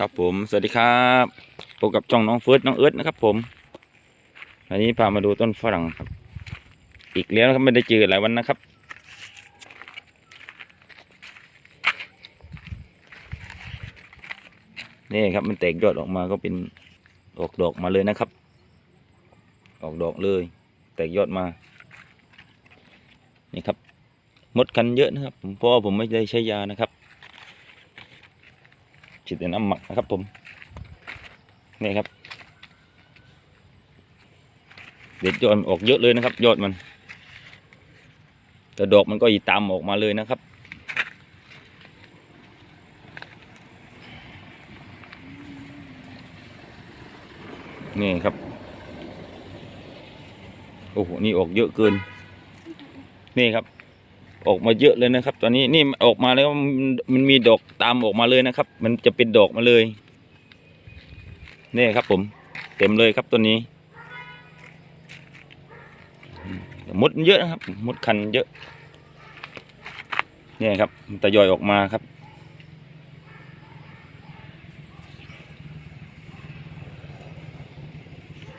ครับผม สวัสดีครับพบกับช่องน้องเฟิร์สน้องเอิร์ธนะครับ ผมอันนี้พามาดูต้นฝรั่งครับ อีกแล้วครับไม่ได้เจอหลายวันนะครับ นี่ครับมันแตกยอดออกมาก็เป็นออกดอกมาเลยนะครับ ออกดอกเลย แตกยอดมา นี่ครับ มดคันเยอะนะครับผมเพราะผมไม่ได้ใช้ยานะครับ ฉีดแต่น้ำหมักนะครับ ผมนี่ครับ เด็ดยอดมันออกเยอะเลยนะครับ ยอดมันแต่ดอกมันก็อีตามออกมาเลยนะครับนี่ครับ โอ้โห นี่ออกเยอะเกิน นี่ครับ ออกมาเยอะเลยนะครับ ตอนนี้นี่ออกมาแล้วมันมีดอกตามออกมาเลยนะครับ มันจะเป็นดอกมาเลยนี่ครับผม เต็มเลยครับตัวนี้มดเยอะนะครับมดคันเยอะนี่ครับมันทยอยออกมาครับ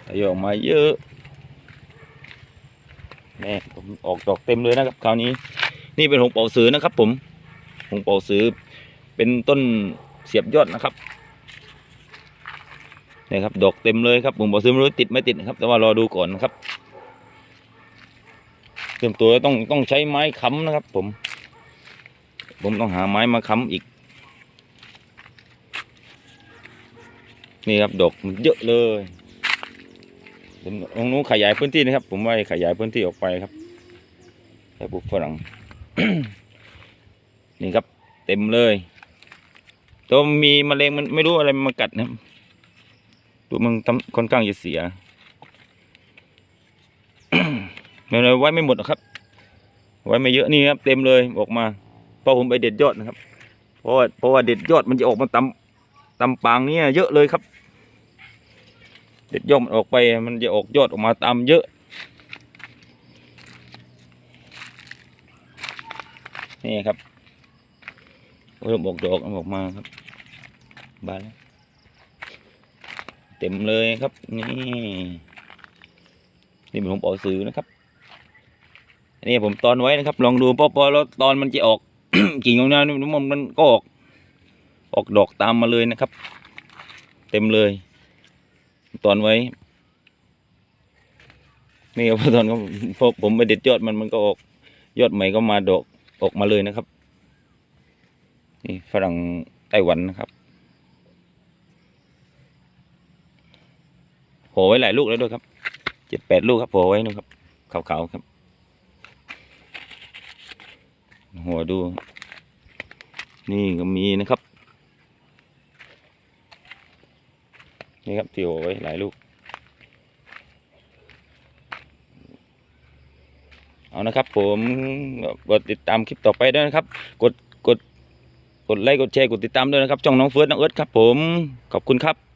ทยอยออกมาเยอะนี่ผมออกดอกเต็มเลยนะครับคราวนี้ นี่เป็นหงเป่าสือนะครับ ผมหงเป่าสือเป็นต้นเสียบยอดนะครับนี่ครับดอกเต็มเลยครับหงเป่าสือไม่รู้ติดไม่ติดนะครับ แต่ว่ารอดูก่อนนะครับเตรียมตัวต้องต้องใช้ไม้ค้ำนะครับ ผม ผมต้องหาไม้มาค้ำอีก นี่ครับดอกมันเยอะเลยตรงนู้นขยายพื้นที่นะครับ ผมว่าขยายพื้นที่ออกไปครับให้ปลูกฝรั่ง นี่ครับ เต็มเลย ตัวมีแมลงมันไม่รู้อะไรมากัดนะครับดูมันทำค่อนข้างจะเสียไม่เป็นไรไว้ไม่หมดหรอกครับ ไว้ไม่เยอะนี่ครับ เต็มเลยออกมาเพราะผมไปเด็ดยอดนะครับ เพราะว่าเพราะว่าเด็ดยอดมันจะออกมาตำตำปางเนี่ยเยอะเลยครับ เด็ดยอดมันออกไป มันจะออกยอดออกมาตามเยอะ นี่ครับเริ่มออกดอกออกมาครับ บานแล้วเต็มเลยครับ นี่ นี่เป็นผมปอกซื้อนะครับอันนี้ผมตอนไว้นะครับ ลองดูพอพอแล้วตอนมันจะออก กิ่งของนั้นมันมันก็ออก ออกดอกตามมาเลยนะครับ เต็มเลย ตอนไว้ นี่ครับตอนก็ผมไปเด็ดยอดมันมันก็ออก ยอดใหม่ก็มาดอก ออกมาเลยนะครับ นี่ฝรั่งไต้หวันนะครับโหไว้หลายลูกแล้วด้วยครับเจ็ดแปดลูกครับโหไว้นะครับขาวๆครับ หัวดู นี่ก็มีนะครับ นี่ครับที่โหไว้หลายลูก เอานะครับ ผมกดติดตามคลิปต่อไปด้วยนะครับ กดกดกดไลค์กดแชร์กดติดตามด้วยนะครับช่องน้องเฟิร์สน้องเอิร์ธครับผมขอบคุณครับ